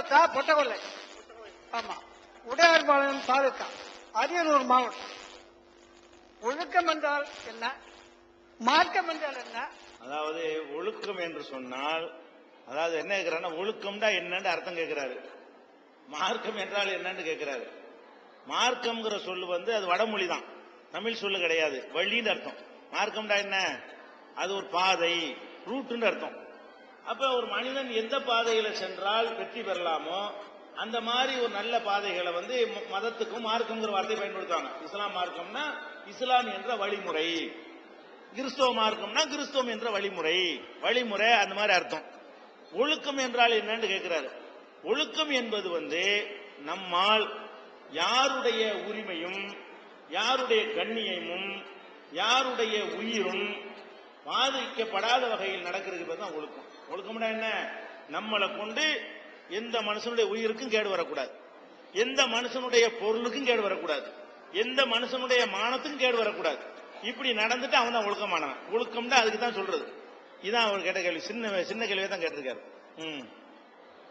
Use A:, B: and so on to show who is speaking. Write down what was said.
A: பொட்டகொள்ளை ஆமா. உடையார்பாளையம் தாலுக்கா. அரியலூர் மாவட்டம். ஒழுக்கம் என்றால் என்ன? மார்க்கம் என்றால் என்ன?
B: அதாவது ஒழுக்கம் என்று சொன்னால் அதாவது என்ன கேட்கிறாருன்னா ஒழுக்கம்டா என்னன்னு அர்த்தம் கேட்கிறாரு மார்க்கம் என்றால் என்னன்னு கேட்கிறாரு மார்க்கம்ங்கிற சொல்லு வந்து அது வடமொழி தான் தமிழ் சொல்லு கிடையாது. வழின்னு அர்த்தம். மார்க்கம்டா என்ன? அது ஒரு பாதை ரூட்டுன்னு அர்த்தம். அப்ப ஒரு மனிதன் எந்த பாதையில சென்றால் வெற்றி பெறலாமோ அந்த மாதிரி ஒரு நல்ல பாதைகளை வந்து ம- மதத்துக்கும் மார்க்கம்ங்கிற வார்த்தையை பயன்படுத்துவாங்க. இஸ்லாம் மார்க்கம்னா இஸ்லாம் என்ற வழிமுறை. கிறிஸ்தவ மார்க்கம்னா கிறிஸ்தவம் என்ற வழிமுறை. வழிமுறை அந்த மாதிரி அர்த்தம். ஒழுக்கம் என்றால் என்னன்னு கேட்கிறாரு ஒழுக்கம் என்பது வந்து நம்மால் யாருடைய உரிமையும் யாருடைய கண்ணியமும் யாருடைய உயிரும் பாதிக்கப்படாத வகையில் நடக்கிறது தான் ஒழுக்கம். ஒழுக்கம்னா என்ன? நம்மளை கொண்டு எந்த மனுஷனுடைய உயிருக்கும் கேடு வரக்கூடாது. எந்த மனுஷனுடைய பொருளுக்கும் கேடு வரக்கூடாது. எந்த மனுஷனுடைய மானத்துக்கும் கேடு வரக்கூடாது. இப்படி நடந்துட்டு அவன் தான் ஒழுக்கமானவன். ஒழுக்கம்னா அதுக்கு தான் சொல்றது. இதான் அவர் கேட்ட கேள்வி. சின்ன சின்ன கேள்வியை தான் கேட்டிருக்காரு. ம்.